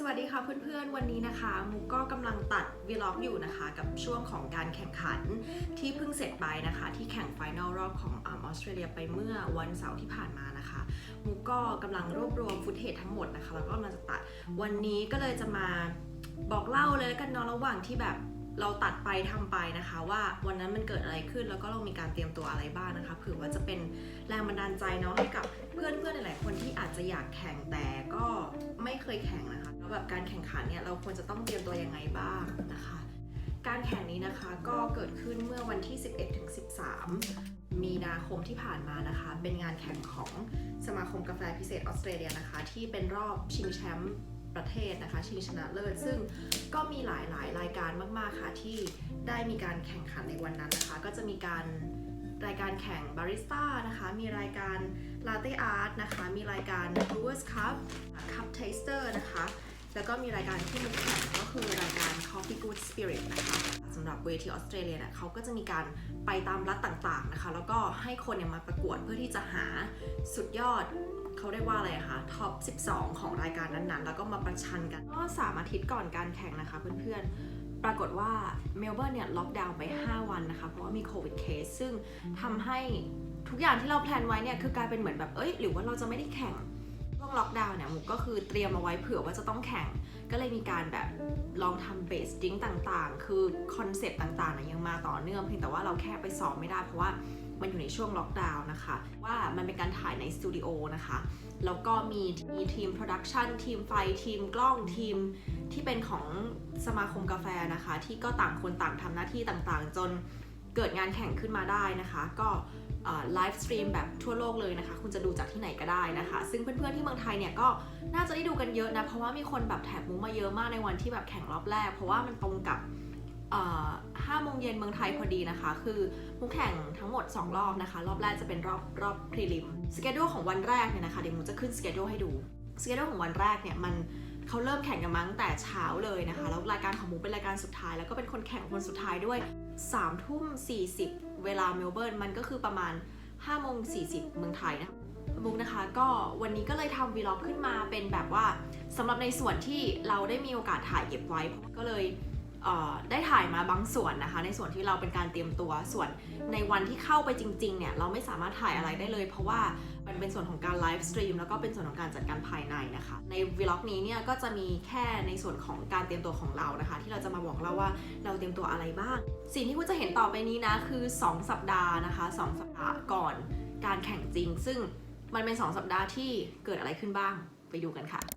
สวัสดีค่ะเพื่อนๆ วันนี้นะคะมุกก็กำลังตัดวีล็อกอยู่นะคะ กับช่วงของการแข่งขันที่เพิ่งเสร็จไปนะคะ ที่แข่งไฟนอลรอบของออสเตรเลียไปเมื่อวันเสาร์ที่ผ่านมานะคะมุกก็กำลังรวบรวมฟุตเทจทั้งหมดนะคะ แล้วก็มาจะตัดวันนี้ก็เลยจะมาบอกเล่าเลยแล้วกันเนาะระหว่างที่แบบ เราตัดไปทำไปนะคะว่าวันนั้นมันเกิดอะไรขึ้นแล้วก็เรามีการเตรียมตัวอะไรบ้างนะคะเผื่อว่าจะเป็นแรงบันดาลใจเนาะให้กับเพื่อนๆหลายๆคนที่อาจจะอยากแข่งแต่ก็ไม่เคยแข่งนะคะแล้วแบบการแข่งขันเนี่ยเราควรจะต้องเตรียมตัวยังไงบ้างนะคะ การแข่งนี้นะคะก็เกิดขึ้นเมื่อวันที่ 11ถึง13 มีนาคมที่ผ่านมานะคะ เป็นงานแข่งของสมาคมกาแฟพิเศษออสเตรเลียนะคะ ที่เป็นรอบชิงแชมป์ ประเทศนะคะชิงชนะเลิศซึ่งก็มีหลายหลายๆรายการมาก ๆ ค่ะ ที่ได้มีการแข่งขันในวันนั้นนะคะ ก็จะมีการรายการแข่งบาริสต้านะคะ มีรายการลาเต้อาร์ตนะคะ มีรายการ Brewers Cup Cup Taster นะคะ แล้วก็มีรายการที่มันแข่งก็คือรายการ Coffee Good Spirit นะคะสำหรับเวทีออสเตรเลียเนี่ยเขาก็จะมีการไปตามรัฐต่างๆนะคะ แล้วก็ให้คนเนี่ยมาประกวดเพื่อที่จะหาสุดยอด เขาเรียกว่าอะไรคะท็อป 12 ของรายการนั้นๆ แล้วก็มาประชันกันก็สามอาทิตย์ก่อนการแข่งนะคะเพื่อนๆ ปรากฏว่าเมลเบิร์นเนี่ยล็อกดาวน์ไป 5 วันนะคะ เพราะว่ามีโควิดเคสซึ่งทำให้ทุกอย่างที่เราแพลนไว้เนี่ยคือกลายเป็นเหมือนแบบเอ้ยหรือว่าเราจะไม่ได้แข่งช่วงล็อกดาวน์เนี่ยมุกก็คือเตรียมเอาไว้เผื่อว่าจะต้องแข่ง ก็เลยมีการแบบลองทำเบสดิ้งต่างๆ คือคอนเซปต์ต่างๆยังมาต่อเนื่องเพียงแต่ว่าเราแค่ไปซ้อมไม่ได้เพราะว่า มันอยู่ในช่วงล็อกดาวน์นะคะ ว่ามันเป็นการถ่ายในสตูดิโอนะคะ แล้วก็มีมีทีมโปรดักชันทีมไฟทีมกล้องทีมที่เป็นของสมาคมกาแฟนะคะ ที่ก็ต่างคนต่างทำหน้าที่ต่างๆ จนเกิดงานแข่งขึ้นมาได้นะคะ ก็ไลฟ์สตรีมแบบทั่วโลกเลยนะคะ คุณจะดูจากที่ไหนก็ได้นะคะ ซึ่งเพื่อนๆที่เมืองไทยเนี่ยก็น่าจะได้ดูกันเยอะนะ เพราะว่ามีคนแบบแท็กมุกมาเยอะมากในวันที่แบบแข่งรอบแรก เพราะว่ามันตรงกับ ห้าโมงเย็นเมืองไทยพอดีนะคะ คือมุกแข่งทั้งหมด 2 รอบนะคะ รอบแรกจะเป็นรอบรอบพรีลิมสเกจดูของวันแรกเนี่ยนะคะเดี๋ยวมุกจะขึ้นสเกจดูให้ดูสเกจดูของวันแรกเนี่ยมันเขาเริ่มแข่งกันมาตั้งแต่เช้าเลยนะคะ แล้วรายการของมุกเป็นรายการสุดท้าย แล้วก็เป็นคนแข่งคนสุดท้ายด้วย3ามทุ่ม40เวลาเมลเบิร์นมันก็คือประมาณ5โมง40เมืองไทยนะคะมุกนะคะก็วันนี้ก็เลยทำวีล็อกขึ้นมาเป็นแบบว่าสำหรับในส่วนที่เราได้มีโอกาสถ่ายเก็บไว้ก็เลย ได้ถ่ายมาบางส่วนนะคะ ในส่วนที่เราเป็นการเตรียมตัวส่วนในวันที่เข้าไปจริงๆเนี่ยเราไม่สามารถถ่ายอะไรได้เลย เพราะว่ามันเป็นส่วนของการไลฟ์สตรีมแล้วก็เป็นส่วนของการจัดการภายในนะคะ ในวีล็อกนี้เนี่ยก็จะมีแค่ในส่วนของการเตรียมตัวของเรานะคะ ที่เราจะมาบอกเราว่าเราเตรียมตัวอะไรบ้าง สิ่งที่คุณจะเห็นต่อไปนี้นะคือ 2 สัปดาห์นะคะ 2 สัปดาห์ก่อนการแข่งจริง ซึ่งมันเป็น 2 สัปดาห์ที่เกิดอะไรขึ้นบ้างไปดูกันค่ะ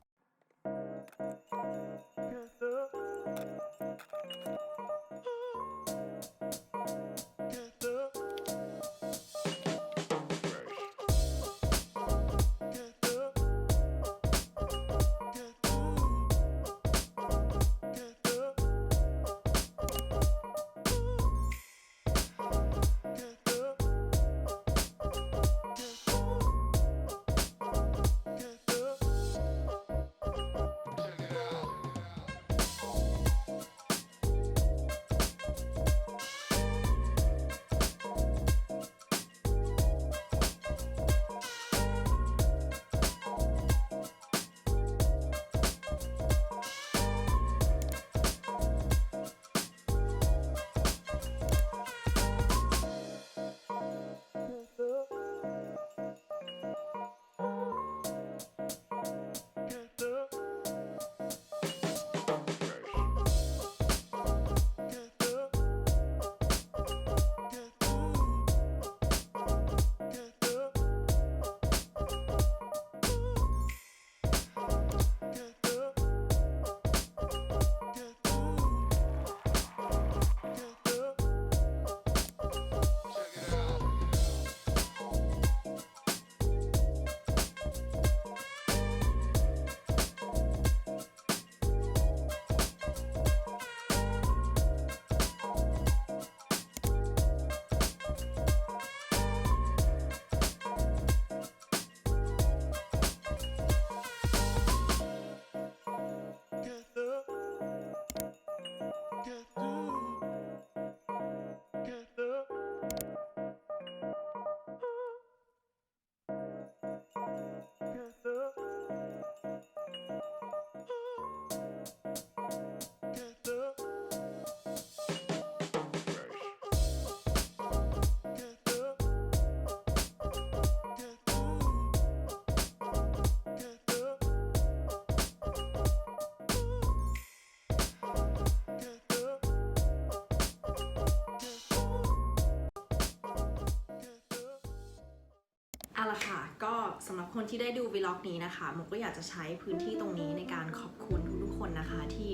เอาละค่ะ ก็สำหรับคนที่ได้ดูวีล็อกนี้นะคะมุกก็อยากจะใช้พื้นที่ตรงนี้ในการขอบคุณทุกๆคนนะคะที่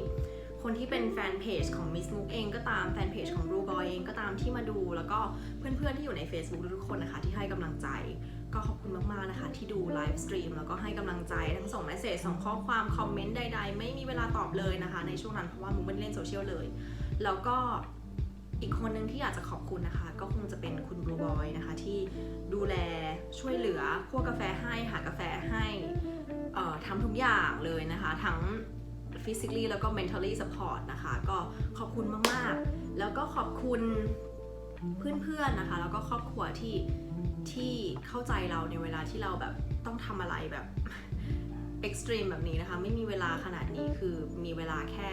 คนที่เป็นแฟนเพจของมิสมุกเองก็ตามแฟนเพจของรูบอยเองก็ตามที่มาดู แล้วก็เพื่อนๆที่อยู่ใน Facebook ทุกๆคนนะคะ ที่ให้กำลังใจ ก็ขอบคุณมากๆนะคะ ที่ดูไลฟ์สตรีมแล้วก็ให้กำลังใจทั้งส่งเมสเซจส่งข้อความ คอมเมนต์ใดๆ ไม่มีเวลาตอบเลยนะคะ ในช่วงนั้นเพราะว่ามุกไม่ได้เล่นโซเชียลเลย แล้วก็ อีกคนหนึ่งที่อยากจะขอบคุณนะคะ ก็คงจะเป็นคุณบลูบอยนะคะ ที่ดูแลช่วยเหลือคั่วกาแฟให้หากาแฟให้ทำทุกอย่างเลยนะคะ ทั้ง physically แล้วก็ mentally support นะคะ ก็ขอบคุณมาก ๆ แล้วก็ขอบคุณเพื่อน ๆ นะคะ แล้วก็ครอบครัวที่ที่เข้าใจเราในเวลาที่เราแบบต้องทำอะไรแบบ extreme แบบนี้นะคะ ไม่มีเวลาขนาดนี้คือมีเวลาแค่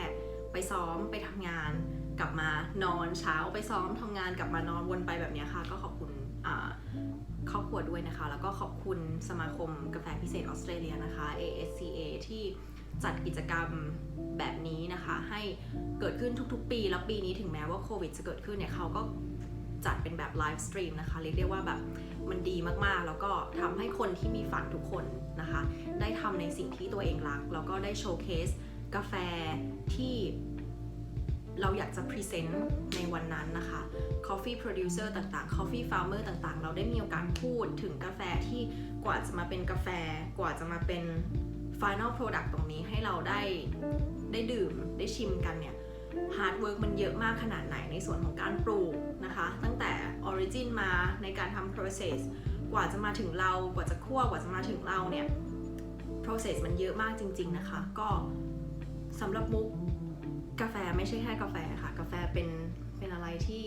ไปซ้อมไปทำงาน กลับมานอนเช้าไปซ้อมทำงานกลับมานอนวนไปแบบนี้ค่ะ ก็ขอบคุณครอบครัวด้วยนะคะ แล้วก็ขอบคุณสมาคมกาแฟพิเศษออสเตรเลียนะคะ ASCA ที่จัดกิจกรรมแบบนี้นะคะ ให้เกิดขึ้นทุกๆ ปี แล้วปีนี้ถึงแม้ว่าโควิดจะเกิดขึ้นเนี่ยเขาก็จัดเป็นแบบไลฟ์สตรีมนะคะ เรียกได้ว่าแบบมันดีมากๆ แล้วก็ทำให้คนที่มีฝันทุกคนนะคะ ได้ทำในสิ่งที่ตัวเองรัก แล้วก็ได้โชว์เคสกาแฟที่ เราอยากจะพรีเซนต์ในวันนั้นนะคะ Coffee Producer ต่างๆ Coffee Farmer ต่างๆ เราได้มีโอกาสพูดถึงกาแฟที่กว่าจะมาเป็นกาแฟ กว่าจะมาเป็น Final Product ตรงนี้ให้เราได้ได้ดื่มได้ชิมกันเนี่ย Hard Work มันเยอะมากขนาดไหนในส่วนของการปลูกนะคะ ตั้งแต่ Origin มาในการทำ process กว่าจะมาถึงเรากว่าจะคั่วกว่าจะมาถึงเราเนี่ย process มันเยอะมากจริง ๆนะคะ ก็สำหรับมุก กาแฟไม่ใช่แค่กาแฟค่ะ กาแฟเป็นเป็นอะไรที่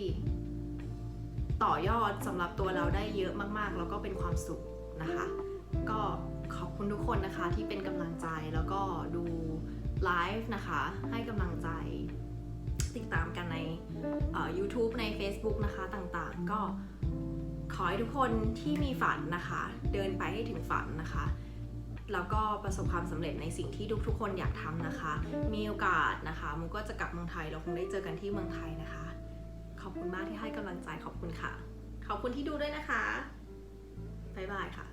ต่อยอดสำหรับตัวเราได้เยอะมาก ๆ แล้วก็เป็นความสุขนะคะ ก็ขอบคุณทุกคนนะคะที่เป็นกำลังใจแล้วก็ดูไลฟ์นะคะ ให้กำลังใจติดตามกันใน YouTube ใน Facebook นะคะต่างๆ ก็ขอให้ทุกคนที่มีฝันนะคะ เดินไปให้ถึงฝันนะคะ แล้วก็ประสบความสำเร็จในสิ่งที่ทุกๆคนอยากทำนะคะ มีโอกาสนะคะมุกก็จะกลับเมืองไทยเราคงได้เจอกันที่เมืองไทยนะคะ ขอบคุณมากที่ให้กำลังใจขอบคุณค่ะ ขอบคุณที่ดูด้วยนะคะบ๊ายบายค่ะ